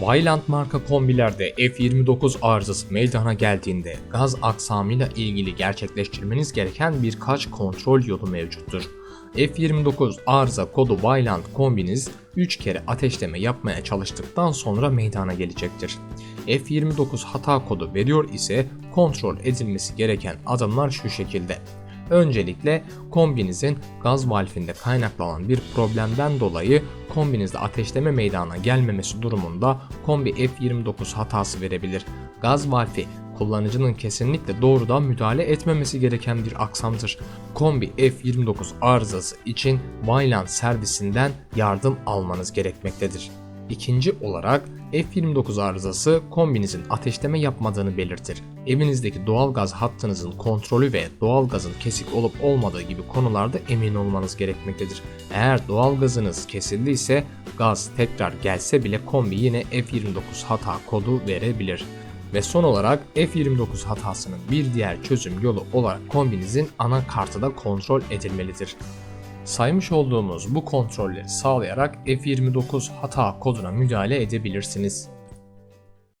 Vylant marka kombilerde F29 arızası meydana geldiğinde gaz aksamıyla ilgili gerçekleştirmeniz gereken birkaç kontrol yolu mevcuttur. F29 arıza kodu Vylant kombiniz 3 kere ateşleme yapmaya çalıştıktan sonra meydana gelecektir. F29 hata kodu veriyor ise kontrol edilmesi gereken adımlar şu şekilde. Öncelikle kombinizin gaz valfinde kaynaklanan bir problemden dolayı kombinizde ateşleme meydana gelmemesi durumunda kombi F29 hatası verebilir. Gaz valfi kullanıcının kesinlikle doğrudan müdahale etmemesi gereken bir aksamdır. Kombi F29 arızası için Vylant servisinden yardım almanız gerekmektedir. İkinci olarak F29 arızası kombinizin ateşleme yapmadığını belirtir. Evinizdeki doğalgaz hattınızın kontrolü ve doğalgazın kesik olup olmadığı gibi konularda emin olmanız gerekmektedir. Eğer doğalgazınız kesildiyse gaz tekrar gelse bile kombi yine F29 hata kodu verebilir. Ve son olarak F29 hatasının bir diğer çözüm yolu olarak kombinizin anakartı da kontrol edilmelidir. Saymış olduğumuz bu kontrolleri sağlayarak F29 hata koduna müdahale edebilirsiniz.